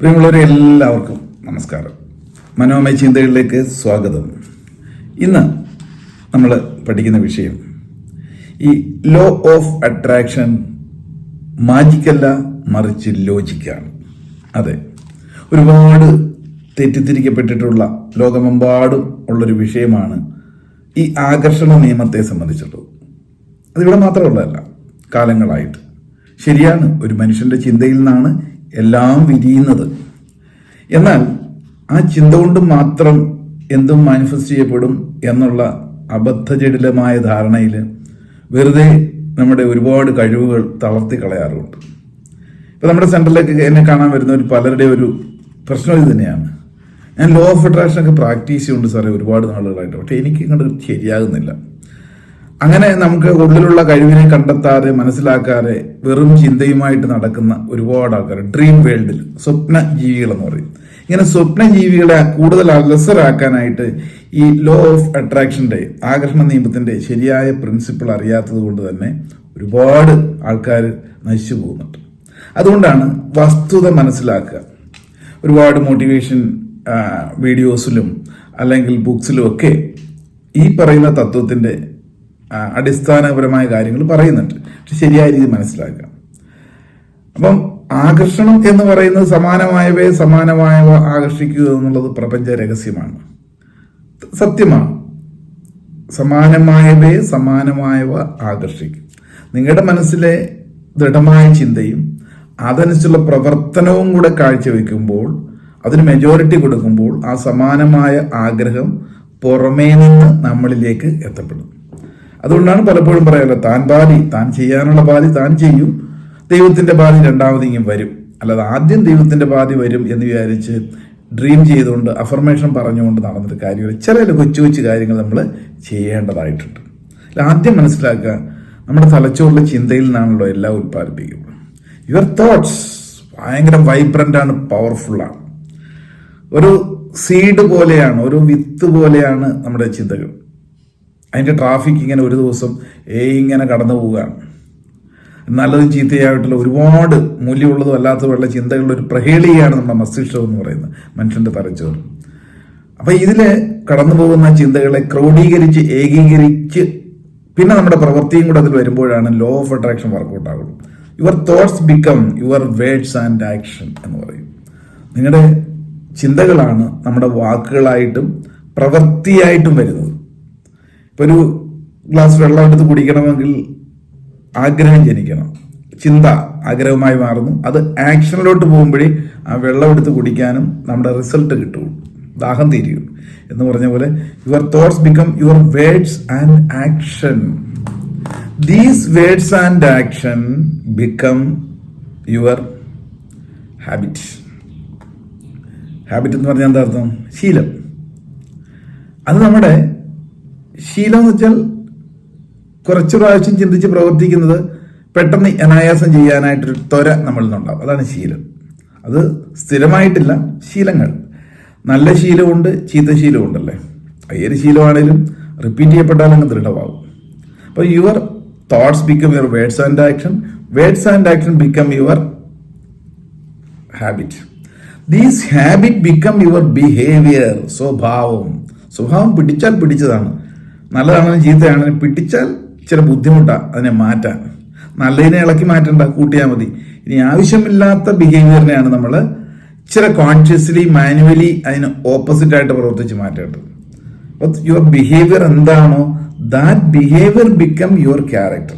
പ്രിയമുള്ളവരെ എല്ലാവർക്കും നമസ്കാരം. മനോമയ ചിന്തകളിലേക്ക് സ്വാഗതം. ഇന്ന് നമ്മൾ പഠിക്കുന്ന വിഷയം ഈ ലോ ഓഫ് അട്രാക്ഷൻ മാജിക്കല്ല മറിച്ച് ലോജിക്കാണ് അതെ ഒരുപാട് തെറ്റിദ്ധരിക്കപ്പെട്ടിട്ടുള്ള ലോകമെമ്പാടും ഉള്ളൊരു വിഷയമാണ് ഈ ആകർഷണ നിയമത്തെ സംബന്ധിച്ചുള്ളത് അതിവിടെ മാത്രമുള്ളതല്ല കാലങ്ങളായിട്ട്. ശരിയാണ് ഒരു മനുഷ്യന്റെ ചിന്തയിൽ നിന്നാണ് എല്ലാം വിരിയുന്നത്. എന്നാൽ ആ ചിന്ത കൊണ്ട് മാത്രം എന്തും മാനിഫെസ്റ്റ് ചെയ്യപ്പെടും എന്നുള്ള അബദ്ധജടിലമായ ധാരണയിൽ വെറുതെ നമ്മുടെ ഒരുപാട് കഴിവുകൾ തളർത്തി കളയാറുണ്ട്. ഇപ്പം നമ്മുടെ സെന്ററിലേക്ക് എന്നെ കാണാൻ വരുന്ന ഒരു പലരുടെ ഒരു പ്രശ്നം ഇത് തന്നെയാണ്. ഞാൻ ലോ ഓഫ് അട്രാക്ഷനൊക്കെ പ്രാക്ടീസ് ചെയ്യുന്നുണ്ട് സാറേ ഒരുപാട് നാളുകളായിട്ട്. പക്ഷേ എനിക്ക് ഇങ്ങോട്ട് ശരിയാകുന്നില്ല. അങ്ങനെ നമുക്ക് ഉള്ളിലുള്ള കഴിവിനെ കണ്ടെത്താതെ മനസ്സിലാക്കാതെ വെറും ചിന്തയുമായിട്ട് നടക്കുന്ന ഒരുപാട് ആൾക്കാർ ഡ്രീം വേൾഡിൽ സ്വപ്ന ജീവികൾ എന്ന് പറയും. ഇങ്ങനെ സ്വപ്ന ജീവികളെ കൂടുതൽ അലസരാക്കാനായിട്ട് ഈ ലോ ഓഫ് അട്രാക്ഷന്റെ ആകർഷണ നിയമത്തിന്റെ ശരിയായ പ്രിൻസിപ്പിൾ അറിയാത്തത് കൊണ്ട് തന്നെ ഒരുപാട് ആൾക്കാർ നശിച്ചു പോകുന്നുണ്ട്. അതുകൊണ്ടാണ് വസ്തുത മനസ്സിലാക്കുക. ഒരുപാട് മോട്ടിവേഷൻ വീഡിയോസിലും അല്ലെങ്കിൽ ബുക്സിലും ഒക്കെ ഈ പറയുന്ന തത്വത്തിന്റെ ആ, അടിസ്ഥാനപരമായ കാര്യങ്ങൾ പറയുന്നുണ്ട്. പക്ഷെ ശരിയായ രീതി മനസ്സിലാക്കുക. അപ്പം ആകർഷണം എന്ന് പറയുന്നത് സമാനമായവയെ സമാനമായവ ആകർഷിക്കുക എന്നുള്ളത് പ്രപഞ്ച രഹസ്യമാണ്. സത്യമാണ്. സമാനമായവയെ സമാനമായവ ആകർഷിക്കും. നിങ്ങളുടെ മനസ്സിലെ ദൃഢമായ ചിന്തയും അതനുസരിച്ചുള്ള പ്രവർത്തനവും കൂടെ കാഴ്ചവെക്കുമ്പോൾ അതിന് മെജോറിറ്റി കൊടുക്കുമ്പോൾ ആ സമാനമായ ആഗ്രഹം പുറമേ നിന്ന് നമ്മളിലേക്ക് എത്തപ്പെടും. അതുകൊണ്ടാണ് പലപ്പോഴും പറയാമല്ലോ താൻ ബാലി താൻ ചെയ്യാനുള്ള ബാലി താൻ ചെയ്യും. ദൈവത്തിന്റെ ബാലി ഇങ്ങനെ വരും. അല്ലാതെ ആദ്യം ദൈവത്തിന്റെ ബാലി വരും എന്ന് വിചാരിച്ച് ഡ്രീം ചെയ്തുകൊണ്ട് അഫർമേഷൻ പറഞ്ഞുകൊണ്ട് നടന്നിട്ട് കാര്യമില്ല. ചില കൊച്ചു കൊച്ചു കാര്യങ്ങൾ നമ്മൾ ചെയ്യേണ്ടതായിട്ടുണ്ട്. ആദ്യം മനസ്സിലാക്കുക നമ്മുടെ തലച്ചോറിലെ ചിന്തയിൽ നിന്നാണല്ലോ എല്ലാം ഉത്പാദിപ്പിക്കുന്നത് യുവർ തോട്ട്സ് ഭയങ്കര വൈബ്രന്റ് ആണ് പവർഫുള്ളാണ് ഒരു സീഡ് പോലെയാണ് ഒരു വിത്ത് പോലെയാണ് നമ്മുടെ ചിന്തകൾ. അതിന്റെ ട്രാഫിക് ഇങ്ങനെ ഒരു ദിവസം ഇങ്ങനെ കടന്നു പോവുകയാണ്. നല്ലതും ചീത്തയായിട്ടുള്ള ഒരുപാട് മൂല്യമുള്ളതും അല്ലാത്തതുമുള്ള ചിന്തകളുടെ ഒരു പ്രഹേളിയാണ് നമ്മുടെ മസ്തിഷ്കം എന്ന് പറയുന്നത് മനുഷ്യന്റെ തലച്ചോറ്. അപ്പോൾ ഇതിൽ കടന്നു പോകുന്ന ചിന്തകളെ ക്രോഡീകരിച്ച് ഏകീകരിച്ച് പിന്നെ നമ്മുടെ പ്രവൃത്തിയും കൂടെ അതിൽ വരുമ്പോഴാണ് law of attraction work out ആകുള്ളൂ your thoughts become your words and action എന്ന് പറയും. നിങ്ങളുടെ ചിന്തകളാണ് നമ്മുടെ വാക്കുകളായിട്ടും പ്രവൃത്തിയായിട്ടും വരുന്നത്. ഇപ്പൊ ഒരു ഗ്ലാസ് വെള്ളം എടുത്ത് കുടിക്കണമെങ്കിൽ ആഗ്രഹം ജനിക്കണം. ചിന്ത ആഗ്രഹമായി മാറുന്നു. അത് ആക്ഷനിലോട്ട് പോകുമ്പോഴേ ആ വെള്ളം എടുത്ത് കുടിക്കാനും നമ്മുടെ റിസൾട്ട് കിട്ടുള്ളൂ ദാഹം തീരുകയും എന്ന് പറഞ്ഞ പോലെ your thoughts become your words and action. These words and action become your habit habit എന്ന് പറഞ്ഞാൽ എന്താ അർത്ഥം? ശീലം. അത് നമ്മുടെ ശീലം എന്ന് വെച്ചാൽ കുറച്ച് പ്രാവശ്യം ചിന്തിച്ച് പ്രവർത്തിക്കുന്നത് പെട്ടെന്ന് അനായാസം ചെയ്യാനായിട്ടൊരു ത്വര നമ്മളിൽ നിന്നുണ്ടാവും. അതാണ് ശീലം. അത് സ്ഥിരമായിട്ടില്ല ശീലങ്ങൾ. നല്ല ശീലമുണ്ട് ചീത്ത ശീലമുണ്ടല്ലേ? ഏത് ശീലമാണേലും റിപ്പീറ്റ് ചെയ്യപ്പെട്ടാൽ അങ്ങ് ദൃഢമാവും. അപ്പോൾ your thoughts become your words and action words and action become your habit these habit become your behaviour സ്വഭാവം. സ്വഭാവം പിടിച്ചാൽ പിടിച്ചതാണ്. നല്ലതാണെങ്കിലും ചീത്തയാണെങ്കിലും പിടിച്ചാൽ ചില ബുദ്ധിമുട്ടാണ് അതിനെ മാറ്റാൻ. നല്ലതിനെ ഇളക്കി മാറ്റണ്ട കൂട്ടിയാൽ മതി. ഇനി ആവശ്യമില്ലാത്ത ബിഹേവിയറിനെയാണ് നമ്മൾ ചില കോൺഷ്യസ്ലി മാനുവലി അതിന് ഓപ്പോസിറ്റ് ആയിട്ട് പ്രവർത്തിച്ച് മാറ്റേണ്ടത്. യുവർ ബിഹേവിയർ എന്താണോ that behaviour become your character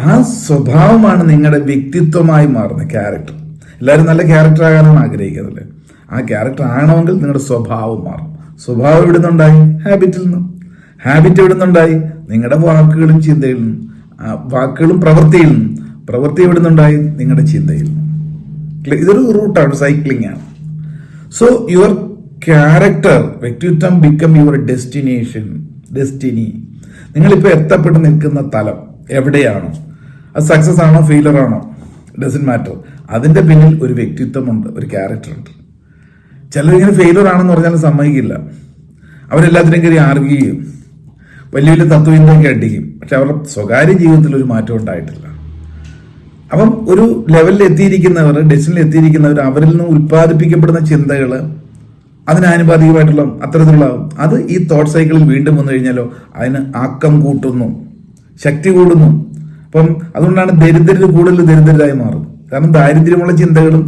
ആ സ്വഭാവമാണ് നിങ്ങളുടെ വ്യക്തിത്വമായി മാറുന്നത് ക്യാരക്ടർ എല്ലാവരും നല്ല ക്യാരക്ടർ ആകാനാണ് ആഗ്രഹിക്കുന്നത് ആ ക്യാരക്ടർ ആകണമെങ്കിൽ നിങ്ങളുടെ സ്വഭാവം മാറും. സ്വഭാവം എവിടെ നിന്നുണ്ടായി ഹാബിറ്റിൽ നിന്നും. ഹാബിറ്റ് എവിടെ നിന്നുണ്ടായി നിങ്ങളുടെ വാക്കുകളും ചിന്തയിൽ നിന്നും വാക്കുകളും പ്രവൃത്തിയിൽ നിന്നും പ്രവൃത്തി എവിടെ നിന്നുണ്ടായി നിങ്ങളുടെ ചിന്തയിൽ? ഇതൊരു റൂട്ടാണ് സൈക്ലിംഗ് ആണ്. സോ യുവർ ക്യാരക്ടർ വ്യക്തിത്വം ബിക്കം യുവർ ഡെസ്റ്റിനേഷൻ ഡെസ്റ്റിനി നിങ്ങളിപ്പോൾ എത്തപ്പെട്ട് നിൽക്കുന്ന തലം എവിടെയാണോ? അത് സക്സസ് ആണോ ഫെയിലർ ആണോ? ഡസൻ മാറ്റർ അതിന്റെ പിന്നിൽ ഒരു വ്യക്തിത്വമുണ്ട് ഒരു ക്യാരക്ടർ ഉണ്ട്. ചിലരിങ്ങനെ ഫെയിലർ ആണെന്ന് പറഞ്ഞാൽ സമ്മതിക്കില്ല. അവരെല്ലാത്തിനും കയറി ആർഗ്യൂ ചെയ്യും. വലിയ വലിയ തത്വചിന്തയൊക്കെ അടിക്കും പക്ഷെ അവരുടെ സ്വകാര്യ ജീവിതത്തിൽ ഒരു മാറ്റം ഉണ്ടായിട്ടില്ല. അപ്പം ഒരു ലെവലിൽ എത്തിയിരിക്കുന്നവർ ഡെസ്റ്റിനിൽ എത്തിയിരിക്കുന്നവർ അവരിൽ നിന്ന് ഉൽപ്പാദിപ്പിക്കപ്പെടുന്ന ചിന്തകൾ അതിനാനുപാതികമായിട്ടുള്ള അത്തരത്തിലുള്ള അത് ഈ തോട്ട് സൈക്കിളിൽ വീണ്ടും വന്നു കഴിഞ്ഞാലോ അതിന് ആക്കം കൂട്ടുന്നു ശക്തി കൂടുന്നു. അപ്പം അതുകൊണ്ടാണ് ദരിദ്രർ കൂടുതൽ ദരിദ്രരായി മാറും കാരണം ദാരിദ്ര്യമുള്ള ചിന്തകളും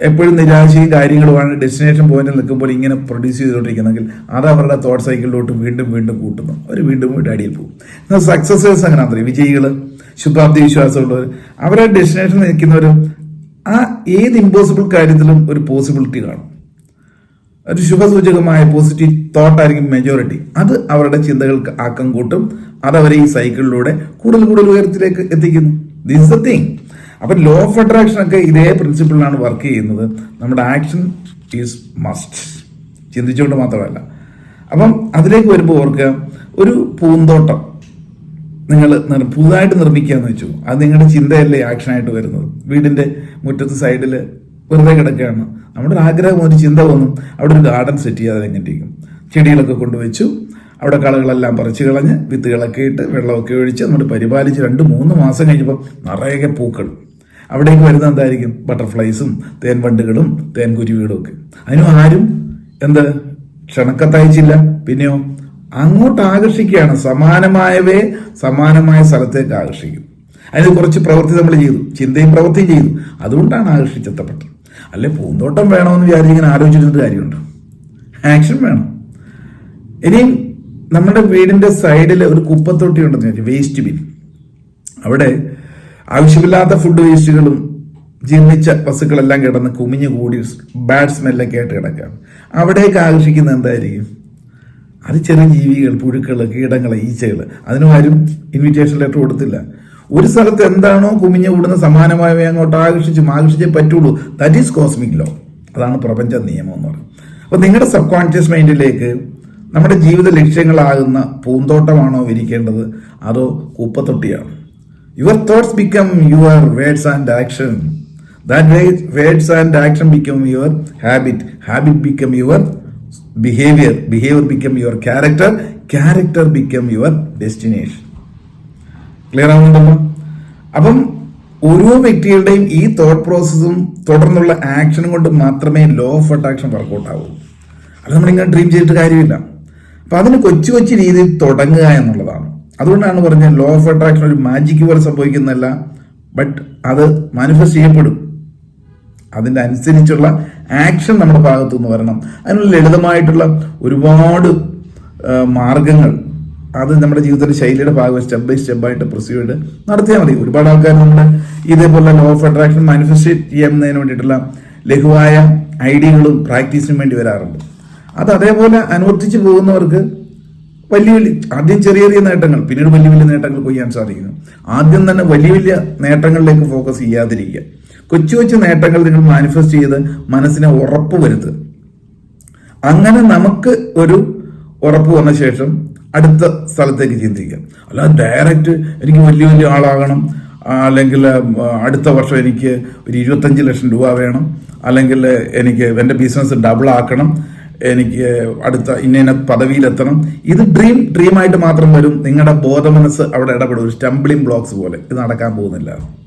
എപ്പോഴും നിരാശയും കാര്യങ്ങളുമാണ് ഡെസ്റ്റിനേഷൻ പോയിന്റിൽ നിൽക്കുമ്പോൾ ഇങ്ങനെ പ്രൊഡ്യൂസ് ചെയ്തുകൊണ്ടിരിക്കുന്നെങ്കിൽ അത് അവരുടെ തോട്ട് സൈക്കിളിലോട്ട് വീണ്ടും വീണ്ടും കൂട്ടുന്നു. അവർ വീണ്ടും വീണ്ടും അടിയിൽ പോകും. എന്നാൽ സക്സസേഴ്സ് അങ്ങനെ അത്രയും വിജയികൾ ശുഭാപ്തി വിശ്വാസമുള്ളവർ അവരെ ഡെസ്റ്റിനേഷൻ നിൽക്കുന്നവർ ആ ഏത് ഇമ്പോസിബിൾ കാര്യത്തിലും ഒരു പോസിബിലിറ്റി കാണും. ഒരു ശുഭസൂചകമായ പോസിറ്റീവ് തോട്ടായിരിക്കും മെജോറിറ്റി അത് അവരുടെ ചിന്തകൾക്ക് ആക്കം കൂട്ടും അതവരെ ഈ സൈക്കിളിലൂടെ കൂടുതൽ കൂടുതൽ ഉയരത്തിലേക്ക് എത്തിക്കുന്നു. ദിസ് ദ തിങ് അപ്പൊ ലോ ഓഫ് അട്രാക്ഷൻ ഒക്കെ ഇതേ പ്രിൻസിപ്പിളിലാണ് വർക്ക് ചെയ്യുന്നത്. നമ്മുടെ ആക്ഷൻ ഈസ് മസ്റ്റ് ചിന്തിച്ചുകൊണ്ട് മാത്രമല്ല. അപ്പം അതിലേക്ക് വരുമ്പോൾ ഓർക്കുക ഒരു പൂന്തോട്ടം നിങ്ങൾ പുതുതായിട്ട് നിർമ്മിക്കുകയെന്ന് വെച്ചു. അത് നിങ്ങളുടെ ചിന്തയല്ലേ ആക്ഷനായിട്ട് വരുന്നത്. വീടിന്റെ മുറ്റത്ത് സൈഡിൽ വെറുതെ കിടക്കുകയാണ്. നമ്മുടെ ഒരു ആഗ്രഹം ഒരു ചിന്ത വന്നു. അവിടെ ഒരു ഗാർഡൻ സെറ്റ് ചെയ്യാതെ എങ്ങനെയിരിക്കും ചെടികളൊക്കെ കൊണ്ടുവച്ചു. അവിടെ കളകളെല്ലാം പറിച്ചു കളഞ്ഞ് വിത്തുകളൊക്കെ ഇട്ട് വെള്ളമൊക്കെ ഒഴിച്ച് നമ്മൾ പരിപാലിച്ച് രണ്ട് മൂന്ന് മാസം കഴിഞ്ഞപ്പോൾ നിറയെ പൂക്കൾ. അവിടേക്ക് വരുന്ന എന്തായിരിക്കും? ബട്ടർഫ്ലൈസും തേൻ വണ്ടുകളും തേൻ കുരുവികളും ഒക്കെ. അതിനും ആരും എന്ത്? ക്ഷണക്കത്തയച്ചില്ല പിന്നെയോ? അങ്ങോട്ട് ആകർഷിക്കുകയാണ്. സമാനമായവേ സമാനമായ സ്ഥലത്തേക്ക് ആകർഷിക്കും അതിന് കുറച്ച് പ്രവൃത്തി നമ്മൾ ചെയ്തു. ചിന്തയും പ്രവൃത്തിയും ചെയ്തു. അതുകൊണ്ടാണ് ആകർഷിച്ചെത്തപ്പെട്ടത്. അല്ലെ പൂന്തോട്ടം വേണമെന്ന് വിചാരിച്ചിങ്ങനെ ആലോചിച്ചിട്ട് കാര്യമുണ്ട്? ആക്ഷൻ വേണം. ഇനിയും നമ്മുടെ വീടിന്റെ സൈഡിൽ ഒരു കുപ്പത്തൊട്ടി ഉണ്ടെന്ന് വെച്ചാൽ വേസ്റ്റ് ബിൻ അവിടെ ആവശ്യമില്ലാത്ത ഫുഡ് വേസ്റ്റുകളും ജീർണിച്ച വസ്തുക്കളെല്ലാം കിടന്ന് കുമിഞ്ഞു കൂടി ബാഡ് സ്മെല്ലൊക്കെ ആയിട്ട് കിടക്കാം അവിടേക്ക് ആകർഷിക്കുന്നത് എന്തായിരിക്കും? അത് ചെറിയ ജീവികൾ പുഴുക്കൾ കീടങ്ങൾ ഈച്ചകൾ അതിനും ആരും ഇൻവിറ്റേഷൻ ലെറ്റർ കൊടുത്തില്ല. ഒരു സ്ഥലത്ത് എന്താണോ കുമിഞ്ഞു കൂടുന്ന സമാനമായവയെ അങ്ങോട്ട് ആകർഷിച്ചും ആകർഷിച്ചേ പറ്റുള്ളൂ. ദാറ്റ് ഈസ് കോസ്മിക് ലോ അതാണ് പ്രപഞ്ച നിയമം എന്ന് പറയുന്നത്. അപ്പോൾ നിങ്ങളുടെ സബ് കോൺഷ്യസ് മൈൻഡിലേക്ക് നമ്മുടെ ജീവിത ലക്ഷ്യങ്ങളാകുന്ന പൂന്തോട്ടമാണോ വിരിക്കേണ്ടത് അതോ കൂപ്പത്തൊട്ടിയാണോ? Your thoughts become your words and action that way words and action become your habit habit become your behaviour behaviour become your character character become your destination clear ആവുന്നുണ്ടല്ലോ? അപ്പം ഓരോ വ്യക്തികളുടെയും ഈ തോട്ട് പ്രോസസ്സും തുടർന്നുള്ള ആക്ഷനും കൊണ്ട് മാത്രമേ ലോ ഓഫ് അട്രാക്ഷൻ വർക്കൗട്ട് ആവൂ. അത് നമ്മളിങ്ങനെ ഡ്രീം ചെയ്തിട്ട് കാര്യമില്ല. അപ്പം അതിന് കൊച്ചു കൊച്ചു രീതിയിൽ തുടങ്ങുക എന്നുള്ളതാണ്. അതുകൊണ്ടാണ് പറഞ്ഞത് ലോ ഓഫ് അട്രാക്ഷൻ ഒരു മാജിക് പോലെ സംഭവിക്കുന്നതല്ല ബട്ട് അത് മാനിഫെസ്റ്റ് ചെയ്യപ്പെടും. അതിന്റെ അനുസരിച്ചുള്ള ആക്ഷൻ നമ്മുടെ ഭാഗത്തു നിന്ന് വരണം. അതിനുള്ള ലളിതമായിട്ടുള്ള ഒരുപാട് മാർഗങ്ങൾ അത് നമ്മുടെ ജീവിതത്തിൽ ശൈലിയുടെ ഭാഗം സ്റ്റെപ്പ് ബൈ സ്റ്റെപ്പ് ആയിട്ട് ചെയ്ത് നടത്തിയാൽ മതി. ഒരുപാട് ആൾക്കാർ നമ്മുടെ ഇതേപോലെ ലോ ഓഫ് അട്രാക്ഷൻ മാനിഫെസ്റ്റ് ചെയ്യുന്നതിന് വേണ്ടിയിട്ടുള്ള ലഘുവായ ഐഡിയകളും പ്രാക്ടീസിനും വേണ്ടി വരാറുണ്ട്. അത് അതേപോലെ അനുവർത്തിച്ച് പോകുന്നവർക്ക് വലിയ വലിയ ആദ്യം ചെറിയ ചെറിയ നേട്ടങ്ങൾ പിന്നീട് വലിയ വലിയ നേട്ടങ്ങൾ കൊയ്യാൻ സാധിക്കുന്നു. ആദ്യം തന്നെ വലിയ വലിയ നേട്ടങ്ങളിലേക്ക് ഫോക്കസ് ചെയ്യാതിരിക്കുക. കൊച്ചു കൊച്ചു നേട്ടങ്ങൾ നിങ്ങൾ മാനിഫെസ്റ്റ് ചെയ്ത് മനസ്സിനെ ഉറപ്പ് വരുത്തുക. അങ്ങനെ നമുക്ക് ഒരു ഉറപ്പ് വന്ന ശേഷം അടുത്ത സ്ഥലത്തേക്ക് ചിന്തിക്കാം അല്ലാതെ ഡയറക്റ്റ് എനിക്ക് വലിയ വലിയ ആളാകണം. അല്ലെങ്കിൽ അടുത്ത വർഷം എനിക്ക് ഒരു ഇരുപത്തഞ്ച് ലക്ഷം രൂപ വേണം. അല്ലെങ്കിൽ എനിക്ക് എന്റെ ബിസിനസ് ഡബിൾ ആക്കണം. എനിക്ക് അടുത്ത ഇന്ന ഇന്ന പദവിയിലെത്തണം. ഇത് ഡ്രീം ആയിട്ട് മാത്രം വരും. നിങ്ങളുടെ ബോധമനസ്സ് അവിടെ ഇടപെടും. ഒരു സ്റ്റംബ്ലിംഗ് ബ്ലോക്സ് പോലെ. ഇത് നടക്കാൻ പോകുന്നില്ല.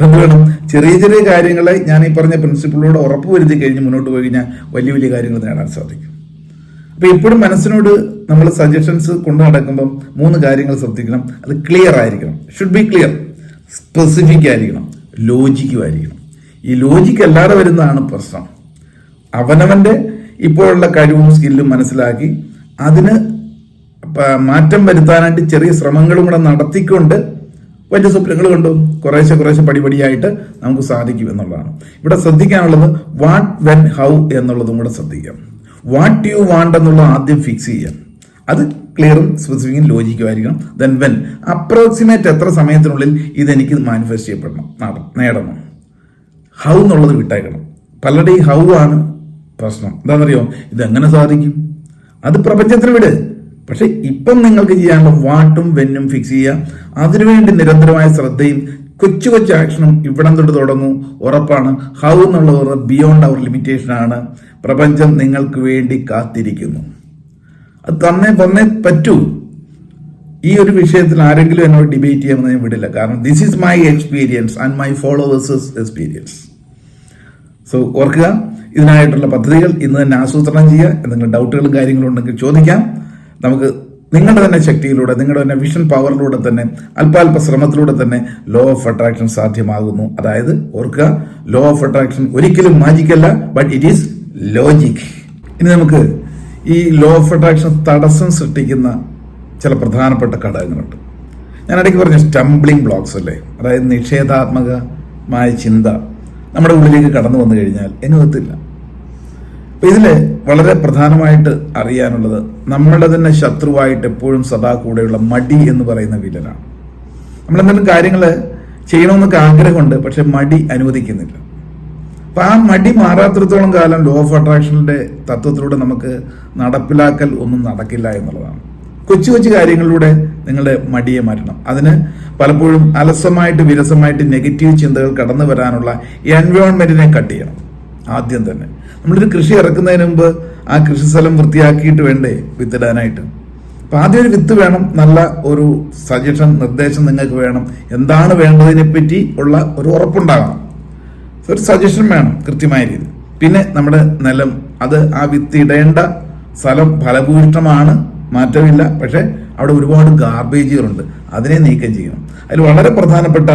എന്ത് വേണം? ചെറിയ ചെറിയ കാര്യങ്ങളെ ഞാൻ ഈ പറഞ്ഞ പ്രിൻസിപ്പിളിലൂടെ ഉറപ്പ് വരുത്തി കഴിഞ്ഞ് മുന്നോട്ട് പോയി കഴിഞ്ഞാൽ വലിയ വലിയ കാര്യങ്ങൾ നേടാൻ സാധിക്കും. അപ്പോൾ ഇപ്പോഴും മനസ്സിനോട് നമ്മൾ സജഷൻസ് കൊണ്ടു നടക്കുമ്പം മൂന്ന് കാര്യങ്ങൾ ശ്രദ്ധിക്കണം. അത് ക്ലിയർ ആയിരിക്കണം. ഷുഡ് ബി ക്ലിയർ സ്പെസിഫിക് ആയിരിക്കണം. ലോജിക്കും ആയിരിക്കണം. ഈ ലോജിക്ക് അല്ലാതെ വരുന്നതാണ് പ്രശ്നം. അവനവന്റെ ഇപ്പോഴുള്ള കഴിവും സ്കില്ലും മനസ്സിലാക്കി അതിന് മാറ്റം വരുത്താനായിട്ട് ചെറിയ ശ്രമങ്ങളും കൂടെ നടത്തിക്കൊണ്ട് വലിയ സ്വപ്നങ്ങൾ കൊണ്ട്. കുറേശ്ശെ കുറേശ്ശെ പടിപടിയായിട്ട് നമുക്ക് സാധിക്കും എന്നുള്ളതാണ്. ഇവിടെ ശ്രദ്ധിക്കാനുള്ളത് വാട്ട് വെൻ ഹൗ എന്നുള്ളതും കൂടെ ശ്രദ്ധിക്കാം. വാട്ട് യു വാണ്ട് എന്നുള്ളത് ആദ്യം ഫിക്സ് ചെയ്യാം. അത് ക്ലിയറും സ്പെസിഫിക്കും ലോജിക്കും ആയിരിക്കണം. ദെൻ വെൻ അപ്രോക്സിമേറ്റ് എത്ര സമയത്തിനുള്ളിൽ ഇതെനിക്ക് മാനിഫെസ്റ്റ് ചെയ്യപ്പെടണം നേടണം. ഹൗ എന്നുള്ളത് വിട്ടേക്കണം. പലരുടെയും ഹൗ ആണ് പ്രശ്നം. എന്താണെന്നറിയോ ഇതെങ്ങനെ സാധിക്കും? അത് പ്രപഞ്ചത്തിന് വിട്. പക്ഷെ ഇപ്പം നിങ്ങൾക്ക് ചെയ്യാനുള്ള വാട്ടും വെന്നും ഫിക്സ് ചെയ്യുക അതിനുവേണ്ടി നിരന്തരമായ ശ്രദ്ധയും കൊച്ചു കൊച്ചു ആക്ഷനും ഇവിടം തൊട്ട് തുടങ്ങും. ഉറപ്പാണ്. ഹൗ എന്നുള്ളത് ബിയോണ്ട് അവർ ലിമിറ്റേഷൻ ആണ്. പ്രപഞ്ചം നിങ്ങൾക്ക് വേണ്ടി കാത്തിരിക്കുന്നു. അത് തന്നെ തന്നെ പറ്റൂ. ഈ ഒരു വിഷയത്തിൽ ആരെങ്കിലും എന്നോട് ഡിബേറ്റ് ചെയ്യാമെന്ന് ഞാൻ വിടില്ല. കാരണം this is my experience and my followers experience so ഓർക്കുക ഇതിനായിട്ടുള്ള പദ്ധതികൾ ഇന്ന് തന്നെ ആസൂത്രണം ചെയ്യുക. എന്തെങ്കിലും ഡൗട്ടുകളും കാര്യങ്ങളും ഉണ്ടെങ്കിൽ ചോദിക്കാം. നമുക്ക് നിങ്ങളുടെ തന്നെ ശക്തിയിലൂടെ നിങ്ങളുടെ തന്നെ വിഷൻ പവറിലൂടെ തന്നെ അല്പാൽപ ശ്രമത്തിലൂടെ തന്നെ ലോ ഓഫ് അട്രാക്ഷൻ സാധ്യമാകുന്നു. അതായത് ഓർക്കുക ലോ ഓഫ് അട്രാക്ഷൻ ഒരിക്കലും മാജിക്കല്ല ബട്ട് ഇറ്റ് ഈസ് ലോജിക് ഇനി നമുക്ക് ഈ ലോ ഓഫ് അട്രാക്ഷൻ തടസ്സം സൃഷ്ടിക്കുന്ന ചില പ്രധാനപ്പെട്ട ഘടകങ്ങളുണ്ട്. ഞാൻ ഇടയ്ക്ക് പറഞ്ഞ സ്റ്റംബ്ലിംഗ് ബ്ലോക്സ് അല്ലേ? അതായത് നിഷേധാത്മകമായ ചിന്ത നമ്മുടെ ഉള്ളിലേക്ക് കടന്നു വന്നു കഴിഞ്ഞാൽ എങ്ങുമെത്തില്ല അപ്പൊ ഇതിൽ വളരെ പ്രധാനമായിട്ട് അറിയാനുള്ളത് നമ്മളുടെ തന്നെ ശത്രുവായിട്ട് എപ്പോഴും സദാ കൂടെയുള്ള മടി എന്ന് പറയുന്ന വില്ലനാണ്. നമ്മൾ എന്തെങ്കിലും കാര്യങ്ങൾ ചെയ്യണമെന്നൊക്കെ ആഗ്രഹമുണ്ട് പക്ഷെ മടി അനുവദിക്കുന്നില്ല. അപ്പൊ ആ മടി മാറാത്തിടത്തോളം കാലം ലോ ഓഫ് അട്രാക്ഷനിലെ തത്വത്തിലൂടെ നമുക്ക് നടപ്പിലാക്കൽ ഒന്നും നടക്കില്ല എന്നുള്ളതാണ്. കൊച്ചു കൊച്ചു കാര്യങ്ങളിലൂടെ നിങ്ങളുടെ മടിയെ മാറ്റണം. അതിന് പലപ്പോഴും അലസമായിട്ട് വിരസമായിട്ട് നെഗറ്റീവ് ചിന്തകൾ കടന്നു വരാനുള്ള എൻവയോൺമെന്റിനെ കട്ട് ചെയ്യണം. ആദ്യം തന്നെ. നമ്മളൊരു കൃഷി ഇറക്കുന്നതിന് മുമ്പ് ആ കൃഷി സ്ഥലം വൃത്തിയാക്കിയിട്ട് വേണ്ടേ വിത്തിടാനായിട്ട്? അപ്പൊ ആദ്യം ഒരു വിത്ത് വേണം നല്ല ഒരു സജഷൻ നിർദ്ദേശം നിങ്ങൾക്ക് വേണം. എന്താണ് വേണ്ടതിനെ പറ്റി ഉള്ള ഒരു ഉറപ്പുണ്ടാകണം. ഒരു സജഷൻ വേണം കൃത്യമായ രീതി പിന്നെ നമ്മുടെ നിലം അത് ആ വിത്ത് ഇടേണ്ട സ്ഥലം ഫലഭൂയിഷ്ടമാണ് മാറ്റമില്ല. പക്ഷേ അവിടെ ഒരുപാട് ഗാർബേജുകളുണ്ട് അതിനെ നീക്കം ചെയ്യണം. അതിൽ വളരെ പ്രധാനപ്പെട്ട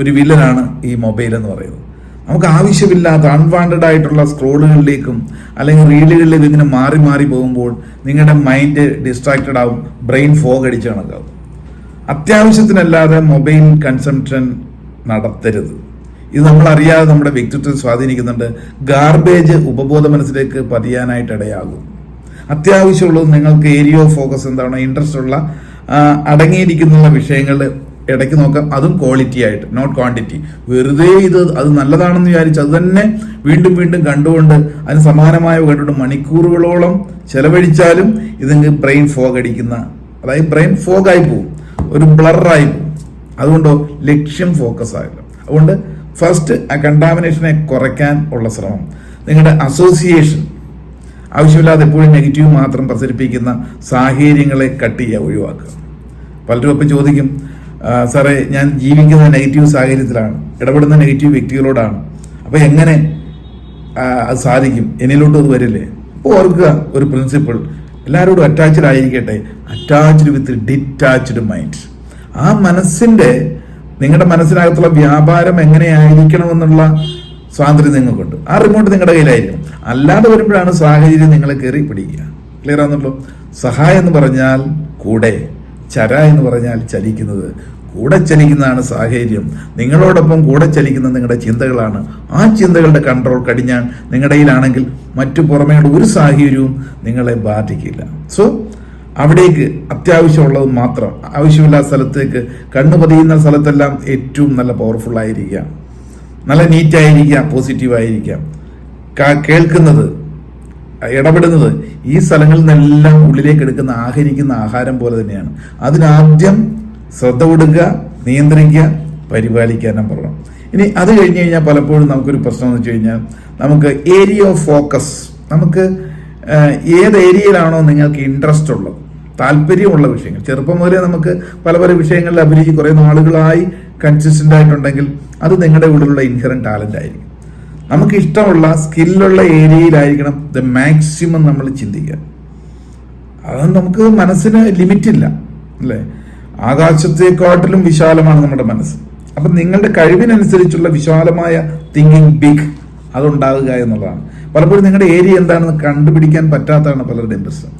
ഒരു വില്ലനാണ് ഈ മൊബൈൽ എന്ന് പറയുന്നത്. നമുക്ക് ആവശ്യമില്ലാത്ത അൺവാണ്ടഡ് ആയിട്ടുള്ള സ്ക്രോളുകളിലേക്കും അല്ലെങ്കിൽ റീലുകളിലേക്കും ഇങ്ങനെ മാറി മാറി പോകുമ്പോൾ നിങ്ങളുടെ മൈൻഡ് ഡിസ്ട്രാക്റ്റഡ് ആവും ബ്രെയിൻ ഫോഗ് അടിച്ച് കണക്കാവും. അത്യാവശ്യത്തിനല്ലാതെ മൊബൈൽ കൺസംഷൻ നടത്തരുത്. ഇത് നമ്മൾ അറിയാതെ നമ്മുടെ വ്യക്തിത്വത്തെ സ്വാധീനിക്കുന്നുണ്ട്. ഗാർബേജ് ഉപബോധ മനസ്സിലേക്ക് പതിയാനായിട്ട് ഇടയാകും. അത്യാവശ്യമുള്ളത് നിങ്ങൾക്ക് ഏരിയ ഓഫ് ഫോക്കസ് എന്താണ്? ഇൻട്രസ്റ്റ് ഉള്ള അടങ്ങിയിരിക്കുന്ന വിഷയങ്ങൾ ഇടയ്ക്ക് നോക്കാം. അതും ക്വാളിറ്റി ആയിട്ട് നോട്ട് ക്വാണ്ടിറ്റി വെറുതെ ഇത് അത് നല്ലതാണെന്ന് വിചാരിച്ച് അത് തന്നെ വീണ്ടും വീണ്ടും കണ്ടുകൊണ്ട് അതിന് സമാനമായ കണ്ടുകൊണ്ട് മണിക്കൂറുകളോളം ചെലവഴിച്ചാലും ഇതെങ്കിൽ ബ്രെയിൻ ഫോഗ് അടിക്കുന്ന അതായത് ബ്രെയിൻ ഫോഗ് ആയി പോകും ഒരു ബ്ലറായി പോകും അതുകൊണ്ടോ ലക്ഷ്യം ഫോക്കസ് ആകില്ല അതുകൊണ്ട് ഫസ്റ്റ് ആ കണ്ടാമിനേഷനെ കുറയ്ക്കാൻ ഉള്ള ശ്രമം. നിങ്ങളുടെ അസോസിയേഷൻ ആവശ്യമില്ലാതെ എപ്പോഴും നെഗറ്റീവ് മാത്രം പ്രസരിപ്പിക്കുന്ന സാഹചര്യങ്ങളെ കട്ട് ചെയ്യുക ഒഴിവാക്കുക. പലരും അപ്പം ചോദിക്കും "ആ, സാറേ ഞാൻ ജീവിക്കുന്ന നെഗറ്റീവ് സാഹചര്യത്തിലാണ്. ഇടപെടുന്ന നെഗറ്റീവ് വ്യക്തികളോടാണ്. അപ്പോൾ എങ്ങനെ അത് സാധിക്കും? എന്നിലോട്ട് അത് വരില്ലേ? അപ്പോൾ ഓർക്കുക ഒരു പ്രിൻസിപ്പിൾ എല്ലാവരോടും അറ്റാച്ച്ഡ് ആയിരിക്കട്ടെ. അറ്റാച്ച്ഡ് വിത്ത് ഡിറ്റാച്ച്ഡ് മൈൻഡ് ആ മനസ്സിന്റെ നിങ്ങളുടെ മനസ്സിനകത്തുള്ള വ്യാപാരം എങ്ങനെയായിരിക്കണമെന്നുള്ള സ്വാതന്ത്ര്യം നിങ്ങൾക്കുണ്ട്. ആ റിമോട്ട് നിങ്ങളുടെ കയ്യിലായിരിക്കും. അല്ലാതെ വരുമ്പോഴാണ് സാഹചര്യം നിങ്ങളെ കയറി പിടിക്കുക. ക്ലിയർ ആണെന്നുള്ളൂ സഹായം എന്ന് പറഞ്ഞാൽ കൂടെ. ചര എന്ന് പറഞ്ഞാൽ ചലിക്കുന്നത്. കൂടെ ചലിക്കുന്നതാണ് സാഹചര്യം. നിങ്ങളോടൊപ്പം കൂടെ ചലിക്കുന്ന നിങ്ങളുടെ ചിന്തകളാണ്. ആ ചിന്തകളുടെ കൺട്രോൾ കടിഞ്ഞാൻ നിങ്ങളുടെ കയ്യിലാണെങ്കിൽ മറ്റു പുറമേയുള്ള ഒരു സാഹചര്യവും നിങ്ങളെ ബാധിക്കില്ല. സോ അവിടേക്ക് അത്യാവശ്യമുള്ളത് മാത്രം. ആവശ്യമില്ലാത്ത സ്ഥലത്തേക്ക് കണ്ണു പതിയുന്ന സ്ഥലത്തെല്ലാം ഏറ്റവും നല്ല പവർഫുൾ ആയിരിക്കാം. നല്ല നീറ്റായിരിക്കാം പോസിറ്റീവായിരിക്കാം കേൾക്കുന്നത് ഇടപെടുന്നത് ഈ സ്ഥലങ്ങളിൽ നിന്നെല്ലാം ഉള്ളിലേക്ക് എടുക്കുന്ന ആഹരിക്കുന്ന ആഹാരം പോലെ തന്നെയാണ്. അതിനാദ്യം ശ്രദ്ധ കൊടുക്കുക നിയന്ത്രിക്കുക പരിപാലിക്കുക പരിപാലിക്കാനും പറഞ്ഞു. ഇനി അത് കഴിഞ്ഞ് കഴിഞ്ഞാൽ പലപ്പോഴും നമുക്കൊരു പ്രശ്നം എന്ന് വെച്ച് കഴിഞ്ഞാൽ നമുക്ക് ഏരിയ ഓഫ് ഫോക്കസ് നമുക്ക് ഏത് ഏരിയയിലാണോ നിങ്ങൾക്ക് ഇൻട്രസ്റ്റ് ഉള്ളത് താല്പര്യമുള്ള വിഷയങ്ങൾ. ചെറുപ്പം മുതലേ നമുക്ക് പല പല വിഷയങ്ങളിൽ അഭിരുചി കുറേ നാളുകളായി കൺസിസ്റ്റന്റ് ആയിട്ടുണ്ടെങ്കിൽ അത് നിങ്ങളുടെ ഉള്ളിലുള്ള ഇൻഹറൻ ടാലന്റ് ആയിരിക്കും. നമുക്ക് ഇഷ്ടമുള്ള സ്കില്ലുള്ള ഏരിയയിലായിരിക്കണം ദ മാക്സിമം നമ്മൾ ചിന്തിക്കുക. അത് നമുക്ക് മനസ്സിന് ലിമിറ്റില്ല അല്ലേ? ആകാശത്തെക്കാട്ടിലും വിശാലമാണ് നമ്മുടെ മനസ്സ്. അപ്പൊ നിങ്ങളുടെ കഴിവിനനുസരിച്ചുള്ള വിശാലമായ തിങ്കിങ് ബിഗ് അതുണ്ടാകുക എന്നുള്ളതാണ്. പലപ്പോഴും നിങ്ങളുടെ ഏരിയ എന്താണെന്ന് കണ്ടുപിടിക്കാൻ പറ്റാത്തതാണ് പലരുടെയും പ്രശ്നം.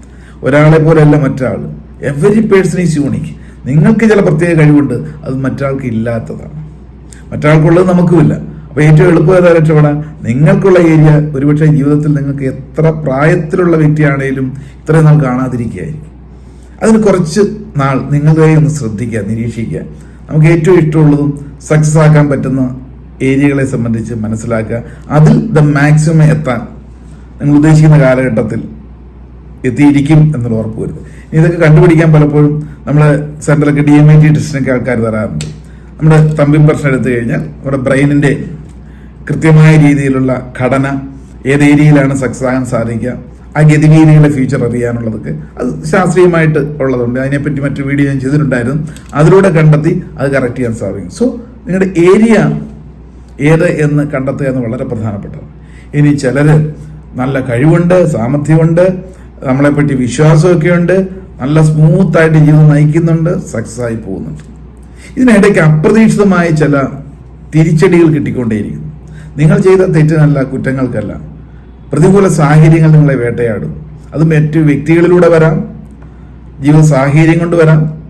ഒരാളെ പോലെയല്ല മറ്റൊരാൾ എവറി പേഴ്സൺ ഈസ് യൂണിക് നിങ്ങൾക്ക് ചില പ്രത്യേക കഴിവുണ്ട് അത് മറ്റൊരാൾക്ക് ഇല്ലാത്തതാണ്. മറ്റൊരാൾക്കുള്ളത് നമുക്കുമില്ല. അപ്പൊ ഏറ്റവും എളുപ്പം ഏതാ രക്ഷപ്പെടാൻ നിങ്ങൾക്കുള്ള ഏരിയ ഒരുപക്ഷെ ജീവിതത്തിൽ നിങ്ങൾക്ക് എത്ര പ്രായത്തിലുള്ള വ്യക്തിയാണേലും ഇത്രയും നാൾ കാണാതിരിക്കുകയായിരിക്കും. അതിന് കുറച്ച് നാൾ നിങ്ങളെ ഒന്ന് ശ്രദ്ധിക്കുക നിരീക്ഷിക്കുക. നമുക്ക് ഏറ്റവും ഇഷ്ടമുള്ളതും സക്സസ് ആക്കാൻ പറ്റുന്ന ഏരിയകളെ സംബന്ധിച്ച് മനസ്സിലാക്കുക. അതിൽ ദ മാക്സിമം എത്താൻ നിങ്ങൾ ഉദ്ദേശിക്കുന്ന കാലഘട്ടത്തിൽ എത്തിയിരിക്കും എന്നുള്ള ഉറപ്പ് വരുന്നത് ഇതൊക്കെ കണ്ടുപിടിക്കാൻ പലപ്പോഴും നമ്മൾ സെൻട്രലൊക്കെ ഡി എം ഐ ടി ടെസ്റ്റിനൊക്കെ ആൾക്കാർ തരാറുണ്ട് നമ്മുടെ തമ്പിം പ്രശ്നം എടുത്തു കഴിഞ്ഞാൽ നമ്മുടെ ബ്രെയിനിന്റെ കൃത്യമായ രീതിയിലുള്ള ഘടന ഏത് ഏരിയയിലാണ് സക്സസ് ആകാൻ സാധിക്കുക ആ ഗതിവീതികളെ ഫ്യൂച്ചർ അറിയാനുള്ളതൊക്കെ അത് ശാസ്ത്രീയമായിട്ട് ഉള്ളതുണ്ട്. അതിനെപ്പറ്റി മറ്റു വീഡിയോ ഞാൻ ചെയ്തിട്ടുണ്ടായിരുന്നു. അതിലൂടെ കണ്ടെത്തി അത് കറക്റ്റ് ചെയ്യാൻ സാധിക്കും. സോ നിങ്ങളുടെ ഏരിയ ഏത് എന്ന് കണ്ടെത്തുക എന്ന് വളരെ പ്രധാനപ്പെട്ടതാണ്. ഇനി ചിലർ നല്ല കഴിവുണ്ട് സാമർഥ്യമുണ്ട് നമ്മളെപ്പറ്റി വിശ്വാസമൊക്കെ ഉണ്ട് നല്ല സ്മൂത്തായിട്ട് ജീവിതം നയിക്കുന്നുണ്ട് സക്സസ് ആയി പോകുന്നുണ്ട്. ഇതിനിടയ്ക്ക് അപ്രതീക്ഷിതമായ ചില തിരിച്ചടികൾ കിട്ടിക്കൊണ്ടേയിരിക്കുന്നു. നിങ്ങൾ ചെയ്ത തെറ്റിനല്ല കുറ്റങ്ങൾക്കല്ല. പ്രതികൂല സാഹചര്യങ്ങൾ നിങ്ങളെ വേട്ടയാടും. അത് മറ്റു വ്യക്തികളിലൂടെ വരാം. ജീവിത സാഹചര്യം കൊണ്ട് വരാം.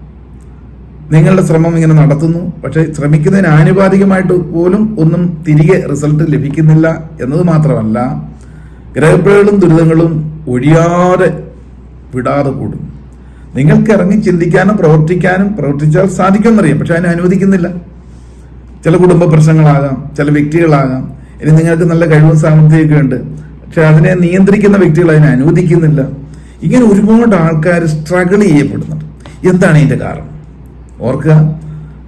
നിങ്ങളുടെ ശ്രമം ഇങ്ങനെ നടത്തുന്നു. പക്ഷേ ശ്രമിക്കുന്നതിന് ആനുപാതികമായിട്ട് പോലും ഒന്നും തിരികെ റിസൾട്ട് ലഭിക്കുന്നില്ല എന്നത് മാത്രമല്ല ഗ്രഹപ്പിഴകളും ദുരിതങ്ങളും ഒഴിയാതെ വിടാതെ കൂടും. നിങ്ങൾക്ക് ഇറങ്ങി ചിന്തിക്കാനും പ്രവർത്തിക്കാനും പ്രവർത്തിച്ചാൽ സാധിക്കുമെന്നറിയാം. പക്ഷെ അതിനെ അനുവദിക്കുന്നില്ല. ചില കുടുംബ പ്രശ്നങ്ങളാകാം ചില വ്യക്തികളാകാം. ഇനി നിങ്ങൾക്ക് നല്ല കഴിവും സാമർഥ്യമൊക്കെ ഉണ്ട്. പക്ഷെ അതിനെ നിയന്ത്രിക്കുന്ന വ്യക്തികൾ അതിനെ അനുവദിക്കുന്നില്ല. ഇങ്ങനെ ഒരുപാട് ആൾക്കാർ സ്ട്രഗിൾ ചെയ്യപ്പെടുന്നുണ്ട്. എന്താണ് ഇതിന്റെ കാരണം? ഓർക്കുക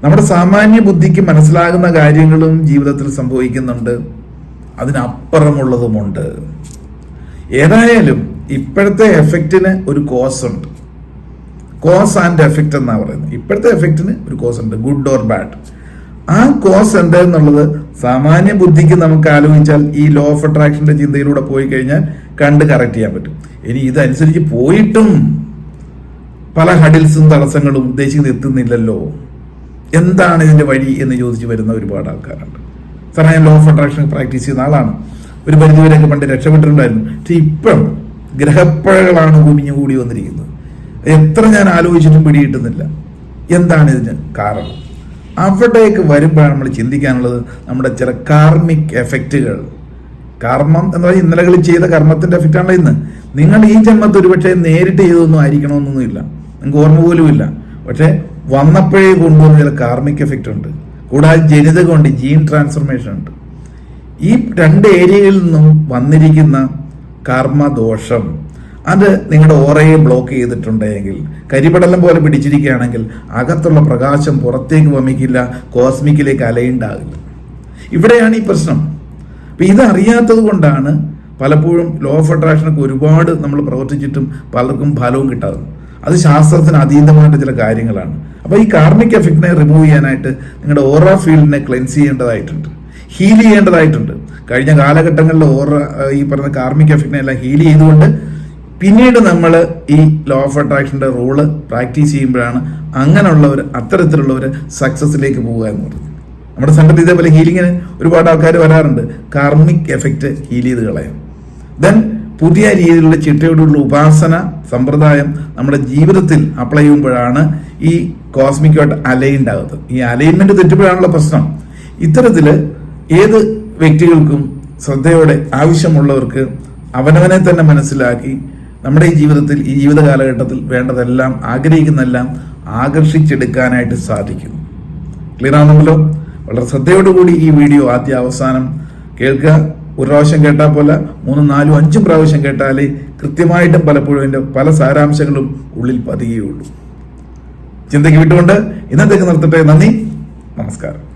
നമ്മുടെ സാമാന്യ ബുദ്ധിക്ക് മനസ്സിലാകുന്ന കാര്യങ്ങളും ജീവിതത്തിൽ സംഭവിക്കുന്നുണ്ട്. അതിനപ്പുറമുള്ളതുമുണ്ട്. ഏതായാലും ഇപ്പോഴത്തെ എഫക്റ്റിന് ഒരു കോസ് ഉണ്ട്. കോസ് ആൻഡ് എഫക്റ്റ് എന്നാ പറയുന്നത്. ഇപ്പോഴത്തെ എഫക്റ്റിന് ഒരു കോസ് ഉണ്ട്. ഗുഡ് ഓർ ബാഡ് ആ കോസ് എന്താന്നുള്ളത് സാമാന്യ ബുദ്ധിക്ക് നമുക്ക് ആലോചിച്ചാൽ ഈ ലോ ഓഫ് അട്രാക്ഷന്റെ ചിന്തയിലൂടെ പോയി കഴിഞ്ഞാൽ കണ്ട് കറക്റ്റ് ചെയ്യാൻ പറ്റും. ഇനി ഇതനുസരിച്ച് പോയിട്ടും പല ഹഡിൽസും തടസ്സങ്ങളും ഉദ്ദേശിക്കുന്നത് എത്തുന്നില്ലല്ലോ. എന്താണ് ഇതിന്റെ വഴി എന്ന് ചോദിച്ചു വരുന്ന ഒരുപാട് ആൾക്കാരുണ്ട്. സാറേ ഞാൻ ലോ ഓഫ് അട്രാക്ഷൻ പ്രാക്ടീസ് ചെയ്യുന്ന ആളാണ്. ഒരു പരിധിവരെയൊക്കെ പണ്ട് രക്ഷപ്പെട്ടിട്ടുണ്ടായിരുന്നു. പക്ഷെ ഇപ്പം ഗ്രഹപ്പഴകളാണ് കുമിഞ്ഞു കൂടി വന്നിരിക്കുന്നത്. എത്ര ഞാൻ ആലോചിച്ചിട്ടും പിടികിട്ടുന്നില്ല. എന്താണ് ഇതിന് കാരണം? അവിടേക്ക് വരുമ്പോഴാണ് നമ്മൾ ചിന്തിക്കാനുള്ളത് നമ്മുടെ ചില കാർമിക് എഫക്റ്റുകൾ കർമ്മം എന്ന് പറഞ്ഞാൽ ഇന്നലകളിൽ ചെയ്ത കർമ്മത്തിന്റെ എഫക്റ്റ് ആണല്ലോ ഇന്ന്. നിങ്ങൾ ഈ ജന്മത്തിൽ ഒരുപക്ഷെ നേരിട്ട് ചെയ്തൊന്നും ആയിരിക്കണമെന്നൊന്നുമില്ല. നിങ്ങൾക്ക് ഓർമ്മ പോലുമില്ല. പക്ഷെ വന്നപ്പോഴേ കൊണ്ടുവന്ന ചില കാർമിക് എഫക്റ്റ് ഉണ്ട്. കൂടാതെ ജനിതകമുണ്ട് ജീൻ ട്രാൻസ്ഫർമേഷൻ ഉണ്ട്. ഈ രണ്ട് ഏരിയയിൽ നിന്നും വന്നിരിക്കുന്ന കർമ്മദോഷം. അത് നിങ്ങളുടെ ഓറയെ ബ്ലോക്ക് ചെയ്തിട്ടുണ്ടെങ്കിൽ കരിപടലം പോലെ പിടിച്ചിരിക്കുകയാണെങ്കിൽ അകത്തുള്ള പ്രകാശം പുറത്തേക്ക് വമിക്കില്ല കോസ്മിക്കിലേക്ക് അലയുണ്ടാകില്ല. ഇവിടെയാണ് ഈ പ്രശ്നം. അപ്പം ഇതറിയാത്തത് കൊണ്ടാണ് പലപ്പോഴും ലോ ഓഫ് അട്രാക്ഷനൊക്കെ ഒരുപാട് നമ്മൾ പ്രവർത്തിച്ചിട്ടും പലർക്കും ഫലവും കിട്ടാതെ അത് ശാസ്ത്രത്തിന് അതീതമായിട്ട് ചില കാര്യങ്ങളാണ്. അപ്പോൾ ഈ കാർമിക് എഫക്റ്റിനെ റിമൂവ് ചെയ്യാനായിട്ട് നിങ്ങളുടെ ഓറ ഫീൽഡിനെ ക്ലെൻസ് ചെയ്യേണ്ടതായിട്ടുണ്ട്. ഹീൽ ചെയ്യേണ്ടതായിട്ടുണ്ട്. കഴിഞ്ഞ കാലഘട്ടങ്ങളിൽ ഓറ ഈ പറഞ്ഞ കാർമിക് എഫക്റ്റിനെ എല്ലാം ഹീൽ ചെയ്തുകൊണ്ട് പിന്നീട് നമ്മൾ ഈ ലോ ഓഫ് അട്രാക്ഷന്റെ റൂൾ പ്രാക്ടീസ് ചെയ്യുമ്പോഴാണ് അങ്ങനെയുള്ളവർ അത്തരത്തിലുള്ളവർ സക്സസിലേക്ക് പോവുക എന്ന് പറയുന്നത് നമ്മുടെ സംഘത്തിൽ ഇതേപോലെ ഹീലിങ്ങിന് ഒരുപാട് ആൾക്കാർ വരാറുണ്ട്. കാർമിക് എഫക്റ്റ് ഹീൽ ചെയ്ത് കളയാം ദെൻ പുതിയ രീതിയിലുള്ള ചിട്ടയോടുള്ള ഉപാസന സമ്പ്രദായം നമ്മുടെ ജീവിതത്തിൽ അപ്ലൈ ചെയ്യുമ്പോഴാണ് ഈ കോസ്മിക്കുമായിട്ട് അലൈൻഡ് ആകുന്നത്. ഈ അലൈൻമെന്റ് തെറ്റുമ്പോഴാണുള്ള പ്രശ്നം. ഇത്തരത്തിൽ ഏത് വ്യക്തികൾക്കും ശ്രദ്ധയോടെ ആവശ്യമുള്ളവർക്ക് അവനവനെ തന്നെ മനസ്സിലാക്കി നമ്മുടെ ഈ ജീവിതത്തിൽ ഈ ജീവിത കാലഘട്ടത്തിൽ വേണ്ടതെല്ലാം ആഗ്രഹിക്കുന്നതെല്ലാം ആകർഷിച്ചെടുക്കാനായിട്ട് സാധിക്കും. ക്ലിയർ ആണെന്നല്ലോ വളരെ ശ്രദ്ധയോടുകൂടി ഈ വീഡിയോ ആദ്യ അവസാനം കേൾക്കുക. ഒരു പ്രാവശ്യം കേട്ടാൽ പോലെ മൂന്നും നാലും അഞ്ചും പ്രാവശ്യം കേട്ടാലേ കൃത്യമായിട്ടും പലപ്പോഴും എന്റെ പല സാരാംശങ്ങളും ഉള്ളിൽ പതിയുകയുള്ളൂ. ചിന്തയ്ക്ക് വിട്ടുകൊണ്ട് ഇന്നത്തേക്ക് നിർത്തട്ടെ. നന്ദി. നമസ്കാരം.